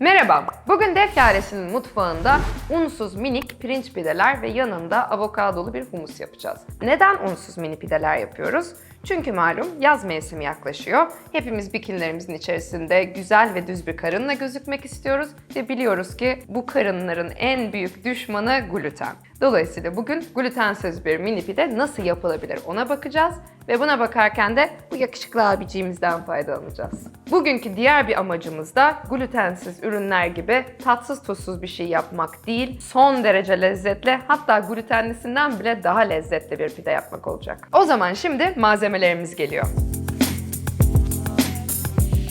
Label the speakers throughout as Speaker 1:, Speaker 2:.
Speaker 1: Merhaba, bugün Def Yaresi'nin mutfağında unsuz minik pirinç pideler ve yanında avokadolu bir humus yapacağız. Neden unsuz mini pideler yapıyoruz? Çünkü malum yaz mevsimi yaklaşıyor. Hepimiz bikinilerimizin içerisinde güzel ve düz bir karınla gözükmek istiyoruz ve biliyoruz ki bu karınların en büyük düşmanı gluten. Dolayısıyla bugün glutensiz bir mini pide nasıl yapılabilir ona bakacağız ve buna bakarken de bu yakışıklı abiciğimizden faydalanacağız. Bugünkü diğer bir amacımız da glutensiz ürünler gibi tatsız tuzsuz bir şey yapmak değil, son derece lezzetli hatta glutenlisinden bile daha lezzetli bir pide yapmak olacak. O zaman şimdi malzemelerimiz geliyor.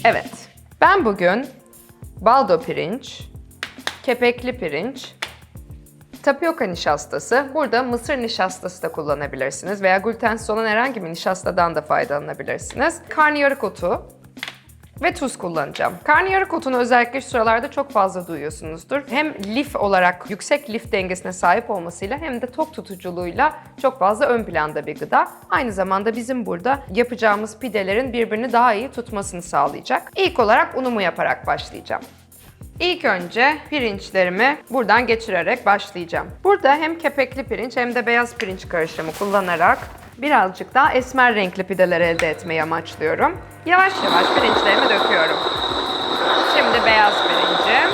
Speaker 1: Evet, ben bugün baldo pirinç, kepekli pirinç, Tapioka nişastası. Burada mısır nişastası da kullanabilirsiniz veya glutensiz olan herhangi bir nişastadan da faydalanabilirsiniz. Karnıyarık otu ve tuz kullanacağım. Karnıyarık otunu özellikle şu sıralarda çok fazla duyuyorsunuzdur. Hem lif olarak yüksek lif dengesine sahip olmasıyla hem de tok tutuculuğuyla çok fazla ön planda bir gıda. Aynı zamanda bizim burada yapacağımız pidelerin birbirini daha iyi tutmasını sağlayacak. İlk olarak unumu yaparak başlayacağım. İlk önce pirinçlerimi buradan geçirerek başlayacağım. Burada hem kepekli pirinç hem de beyaz pirinç karışımı kullanarak birazcık daha esmer renkli pideler elde etmeyi amaçlıyorum. Yavaş yavaş pirinçlerimi döküyorum. Şimdi beyaz pirincim.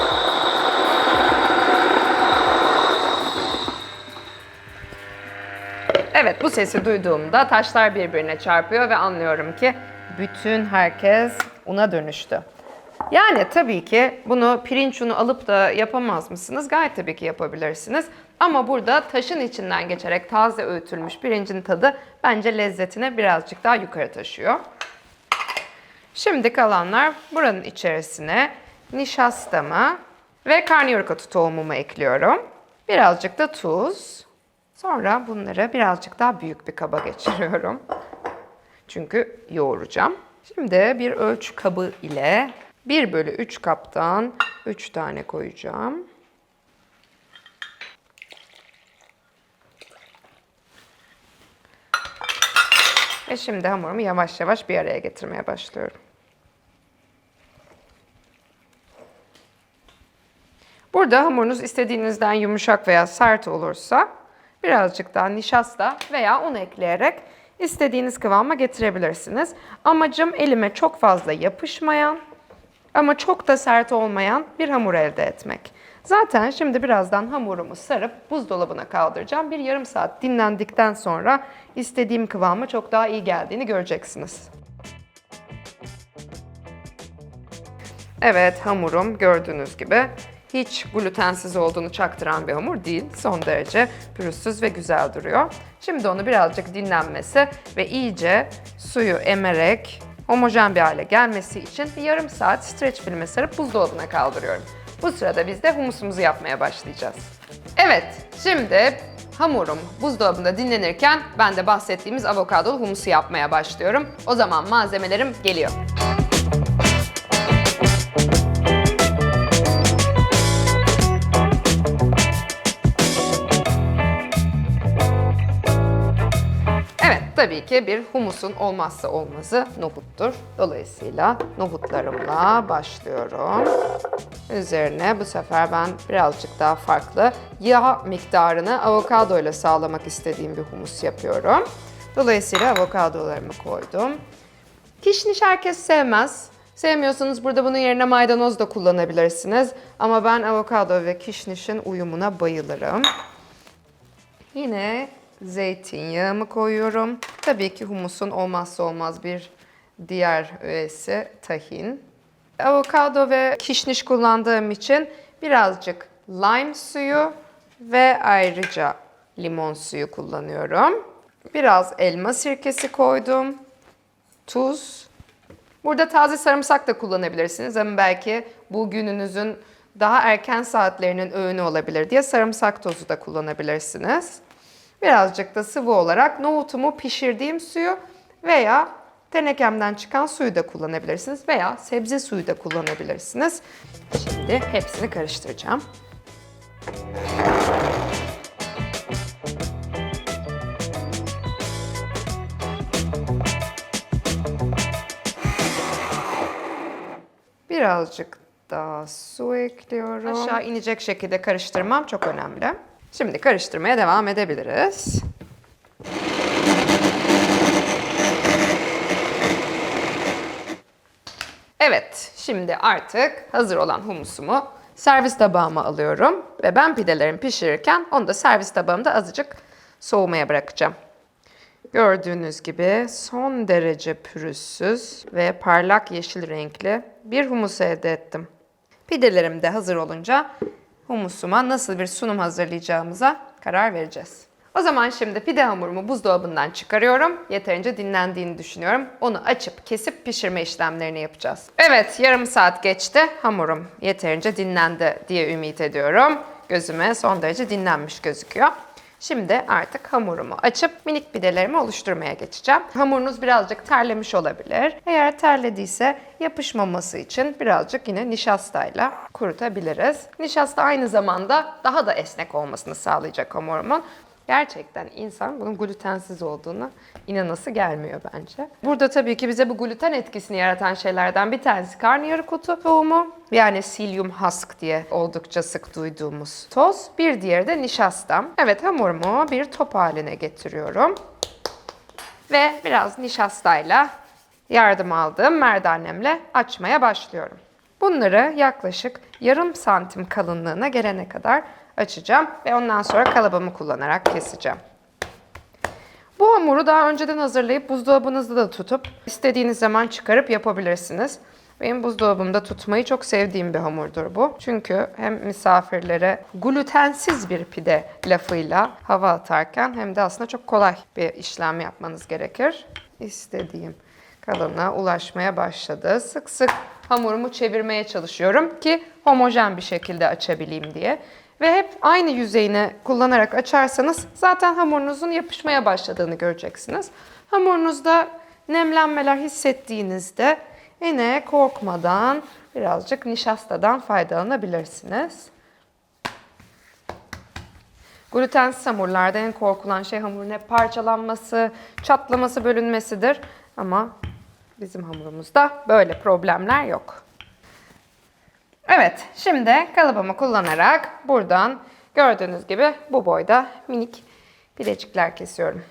Speaker 1: Evet bu sesi duyduğumda taşlar birbirine çarpıyor ve anlıyorum ki bütün herkes una dönüştü. Yani tabii ki bunu pirinç unu alıp da yapamaz mısınız? Gayet tabii ki yapabilirsiniz. Ama burada taşın içinden geçerek taze öğütülmüş pirincin tadı bence lezzetini birazcık daha yukarı taşıyor. Şimdi kalanlar buranın içerisine nişastamı ve karnıyarık otu tohumumu ekliyorum. Birazcık da tuz. Sonra bunları birazcık daha büyük bir kaba geçiriyorum. Çünkü yoğuracağım. Şimdi bir ölçü kabı ile 1 bölü 3 kaptan 3 tane koyacağım. Ve şimdi hamurumu yavaş yavaş bir araya getirmeye başlıyorum. Burada hamurunuz istediğinizden yumuşak veya sert olursa birazcık daha nişasta veya un ekleyerek istediğiniz kıvama getirebilirsiniz. Amacım elime çok fazla yapışmayan ama çok da sert olmayan bir hamur elde etmek. Zaten şimdi birazdan hamurumu sarıp buzdolabına kaldıracağım. Bir yarım saat dinlendikten sonra istediğim kıvama çok daha iyi geldiğini göreceksiniz. Evet hamurum gördüğünüz gibi hiç glutensiz olduğunu çaktıran bir hamur değil. Son derece pürüzsüz ve güzel duruyor. Şimdi onu birazcık dinlenmesi ve iyice suyu emerek homojen bir hale gelmesi için bir yarım saat streç filme sarıp buzdolabına kaldırıyorum. Bu sırada biz de humusumuzu yapmaya başlayacağız. Evet, şimdi hamurum buzdolabında dinlenirken ben de bahsettiğimiz avokadolu humusu yapmaya başlıyorum. O zaman malzemelerim geliyor. Tabii ki bir humusun olmazsa olmazı nohuttur. Dolayısıyla nohutlarımla başlıyorum. Üzerine bu sefer ben birazcık daha farklı yağ miktarını avokado ile sağlamak istediğim bir humus yapıyorum. Dolayısıyla avokadolarımı koydum. Kişniş herkes sevmez. Sevmiyorsanız burada bunun yerine maydanoz da kullanabilirsiniz. Ama ben avokado ve kişnişin uyumuna bayılırım. Yine zeytinyağımı koyuyorum. Tabii ki humusun olmazsa olmaz bir diğer öğesi tahin. Avokado ve kişniş kullandığım için birazcık lime suyu ve ayrıca limon suyu kullanıyorum. Biraz elma sirkesi koydum. Tuz. Burada taze sarımsak da kullanabilirsiniz ama belki bu gününüzün daha erken saatlerinin öğünü olabilir diye sarımsak tozu da kullanabilirsiniz. Birazcık da sıvı olarak nohutumu pişirdiğim suyu veya tenekemden çıkan suyu da kullanabilirsiniz veya sebze suyu da kullanabilirsiniz. Şimdi hepsini karıştıracağım. Birazcık daha su ekliyorum. Aşağı inecek şekilde karıştırmam çok önemli. Şimdi karıştırmaya devam edebiliriz. Evet, şimdi artık hazır olan humusumu servis tabağıma alıyorum ve ben pidelerimi pişirirken onu da servis tabağımda azıcık soğumaya bırakacağım. Gördüğünüz gibi son derece pürüzsüz ve parlak yeşil renkli bir humus elde ettim. Pidelerim de hazır olunca humusuma nasıl bir sunum hazırlayacağımıza karar vereceğiz. O zaman şimdi pide hamurumu buzdolabından çıkarıyorum. Yeterince dinlendiğini düşünüyorum. Onu açıp kesip pişirme işlemlerini yapacağız. Evet yarım saat geçti. Hamurum yeterince dinlendi diye ümit ediyorum. Gözüme son derece dinlenmiş gözüküyor. Şimdi artık hamurumu açıp minik pidelerimi oluşturmaya geçeceğim. Hamurunuz birazcık terlemiş olabilir. Eğer terlediyse yapışmaması için birazcık yine nişastayla kurutabiliriz. Nişasta aynı zamanda daha da esnek olmasını sağlayacak hamurumun. Gerçekten insan bunun glutensiz olduğunu inanası gelmiyor bence. Burada tabii ki bize bu gluten etkisini yaratan şeylerden bir tanesi karnıyarık otu tohumu. Yani psyllium husk diye oldukça sık duyduğumuz toz. Bir diğeri de nişastam. Evet hamurumu bir top haline getiriyorum. Ve biraz nişastayla yardım aldığım merdanemle açmaya başlıyorum. Bunları yaklaşık yarım santim kalınlığına gelene kadar açacağım ve ondan sonra kalıbımı kullanarak keseceğim. Bu hamuru daha önceden hazırlayıp buzdolabınızda da tutup istediğiniz zaman çıkarıp yapabilirsiniz. Benim buzdolabımda tutmayı çok sevdiğim bir hamurdur bu. Çünkü hem misafirlere glutensiz bir pide lafıyla hava atarken hem de aslında çok kolay bir işlem yapmanız gerekir. İstediğim kalınlığa ulaşmaya başladı. Sık sık hamurumu çevirmeye çalışıyorum ki homojen bir şekilde açabileyim diye. Ve hep aynı yüzeyini kullanarak açarsanız zaten hamurunuzun yapışmaya başladığını göreceksiniz. Hamurunuzda nemlenmeler hissettiğinizde yine korkmadan birazcık nişastadan faydalanabilirsiniz. Glutensiz hamurlarda en korkulan şey hamurun hep parçalanması, çatlaması, bölünmesidir. Ama bizim hamurumuzda böyle problemler yok. Evet, şimdi kalıbımı kullanarak buradan gördüğünüz gibi bu boyda minik pidecikler kesiyorum.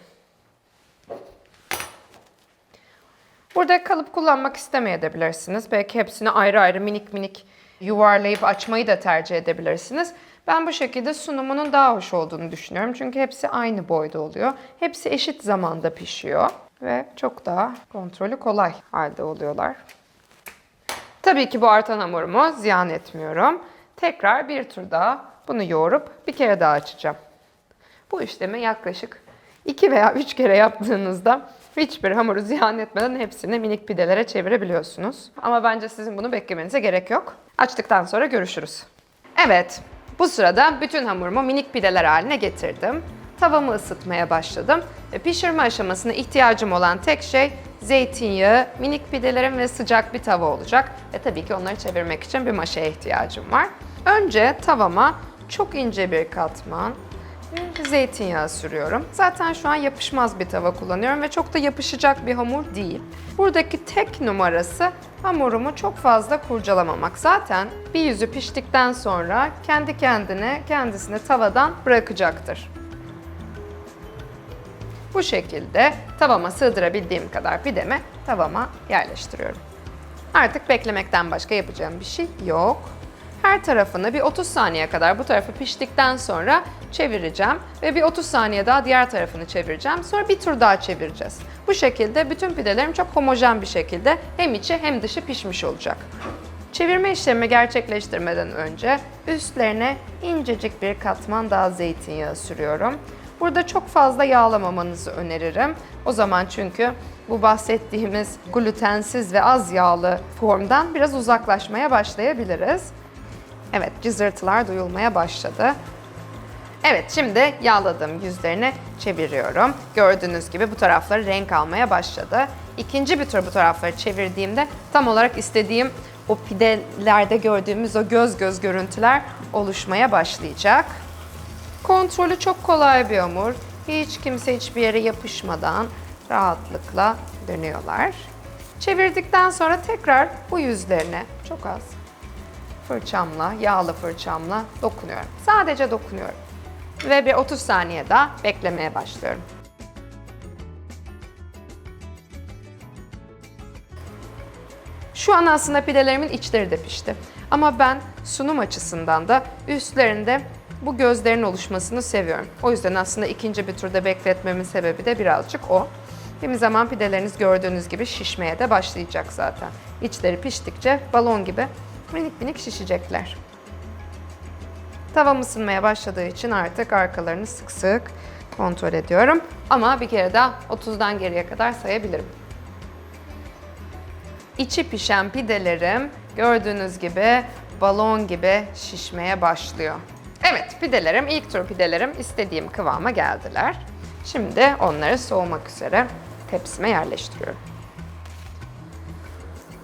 Speaker 1: Burada kalıp kullanmak istemeyebilirsiniz. Belki hepsini ayrı ayrı minik minik yuvarlayıp açmayı da tercih edebilirsiniz. Ben bu şekilde sunumunun daha hoş olduğunu düşünüyorum. Çünkü hepsi aynı boyda oluyor. Hepsi eşit zamanda pişiyor ve çok daha kontrolü kolay halde oluyorlar. Tabii ki bu artan hamurumu ziyan etmiyorum. Tekrar bir tur daha bunu yoğurup bir kere daha açacağım. Bu işlemi yaklaşık 2 veya 3 kere yaptığınızda hiçbir hamuru ziyan etmeden hepsini minik pidelere çevirebiliyorsunuz. Ama bence sizin bunu beklemenize gerek yok. Açtıktan sonra görüşürüz. Evet, bu sırada bütün hamurumu minik pideler haline getirdim. Tavamı ısıtmaya başladım ve pişirme aşamasında ihtiyacım olan tek şey zeytinyağı, minik pidelerim ve sıcak bir tava olacak. Ve tabii ki onları çevirmek için bir maşaya ihtiyacım var. Önce tavama çok ince bir katman zeytinyağı sürüyorum. Zaten şu an yapışmaz bir tava kullanıyorum ve çok da yapışacak bir hamur değil. Buradaki tek numarası hamurumu çok fazla kurcalamamak. Zaten bir yüzü piştikten sonra kendi kendine kendisini tavadan bırakacaktır. Bu şekilde tavama sığdırabildiğim kadar pidemi tavama yerleştiriyorum. Artık beklemekten başka yapacağım bir şey yok. Her tarafını bir 30 saniye kadar bu tarafı piştikten sonra çevireceğim ve bir 30 saniye daha diğer tarafını çevireceğim. Sonra bir tur daha çevireceğiz. Bu şekilde bütün pidelerim çok homojen bir şekilde hem içi hem dışı pişmiş olacak. Çevirme işlemi gerçekleştirmeden önce üstlerine incecik bir katman daha zeytinyağı sürüyorum. Burada çok fazla yağlamamanızı öneririm. O zaman çünkü bu bahsettiğimiz glutensiz ve az yağlı formdan biraz uzaklaşmaya başlayabiliriz. Evet, cızırtılar duyulmaya başladı. Evet, şimdi yağladığım yüzlerini çeviriyorum. Gördüğünüz gibi bu tarafları renk almaya başladı. İkinci bir tur bu tarafları çevirdiğimde tam olarak istediğim o pidelerde gördüğümüz o göz göz görüntüler oluşmaya başlayacak. Kontrolü çok kolay bir hamur. Hiç kimse hiçbir yere yapışmadan rahatlıkla dönüyorlar. Çevirdikten sonra tekrar bu yüzlerine çok az fırçamla, yağlı fırçamla dokunuyorum. Sadece dokunuyorum. Ve bir 30 saniye daha beklemeye başlıyorum. Şu an aslında pidelerimin içleri de pişti. Ama ben sunum açısından da üstlerinde bu gözlerin oluşmasını seviyorum. O yüzden aslında ikinci bir turda bekletmemin sebebi de birazcık o. Kimi zaman pideleriniz gördüğünüz gibi şişmeye de başlayacak zaten. İçleri piştikçe balon gibi minik minik şişecekler. Tavam ısınmaya başladığı için artık arkalarını sık sık kontrol ediyorum. Ama bir kere daha 30'dan geriye kadar sayabilirim. İçi pişen pidelerim gördüğünüz gibi balon gibi şişmeye başlıyor. Evet pidelerim, ilk tur pidelerim istediğim kıvama geldiler. Şimdi onları soğumak üzere tepsime yerleştiriyorum.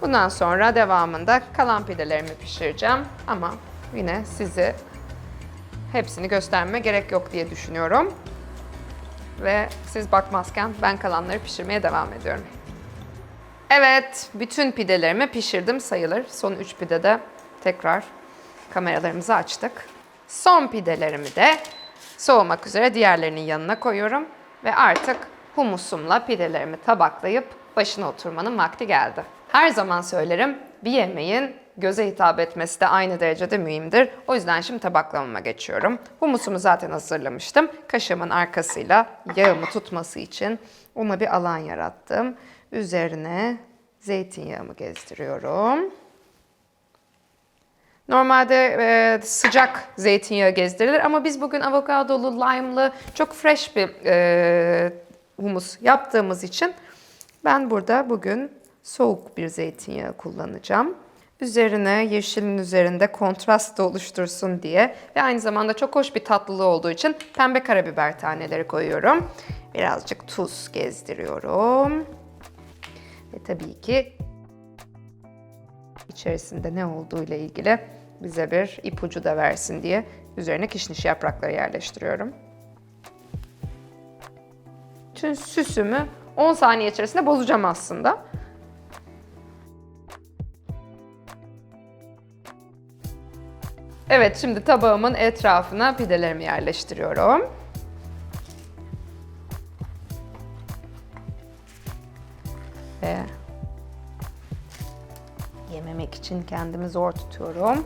Speaker 1: Bundan sonra devamında kalan pidelerimi pişireceğim ama yine sizi hepsini göstermeme gerek yok diye düşünüyorum. Ve siz bakmazken ben kalanları pişirmeye devam ediyorum. Evet, bütün pidelerimi pişirdim sayılır. Son 3 pidede tekrar kameralarımızı açtık. Son pidelerimi de soğumak üzere diğerlerinin yanına koyuyorum. Ve artık humusumla pidelerimi tabaklayıp başına oturmanın vakti geldi. Her zaman söylerim, bir yemeğin göze hitap etmesi de aynı derecede mühimdir. O yüzden şimdi tabaklamama geçiyorum. Humusumu zaten hazırlamıştım. Kaşığımın arkasıyla yağımı tutması için ona bir alan yarattım. Üzerine zeytinyağımı gezdiriyorum. Normalde e, sıcak zeytinyağı gezdirilir ama biz bugün avokadolu, lime'lı çok fresh bir e, humus yaptığımız için ben burada bugün soğuk bir zeytinyağı kullanacağım. Üzerine yeşilin üzerinde kontrast da oluştursun diye ve aynı zamanda çok hoş bir tatlılığı olduğu için pembe karabiber taneleri koyuyorum. Birazcık tuz gezdiriyorum. Ve tabii ki içerisinde ne olduğu ile ilgili bize bir ipucu da versin diye üzerine kişniş yaprakları yerleştiriyorum. Tüm süsümü 10 saniye içerisinde bozacağım aslında. Evet, şimdi tabağımın etrafına pidelerimi yerleştiriyorum. Ve yememek için kendimi zor tutuyorum.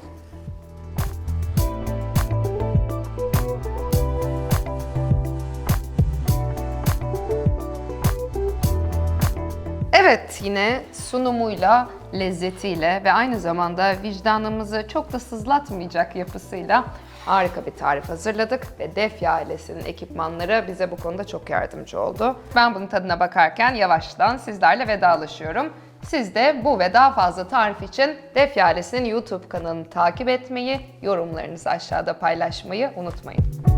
Speaker 1: Yine sunumuyla, lezzetiyle ve aynı zamanda vicdanımızı çok da sızlatmayacak yapısıyla harika bir tarif hazırladık ve Defya ailesinin ekipmanları bize bu konuda çok yardımcı oldu. Ben bunun tadına bakarken yavaştan sizlerle vedalaşıyorum. Siz de bu ve daha fazla tarif için Defya ailesinin YouTube kanalını takip etmeyi, yorumlarınızı aşağıda paylaşmayı unutmayın.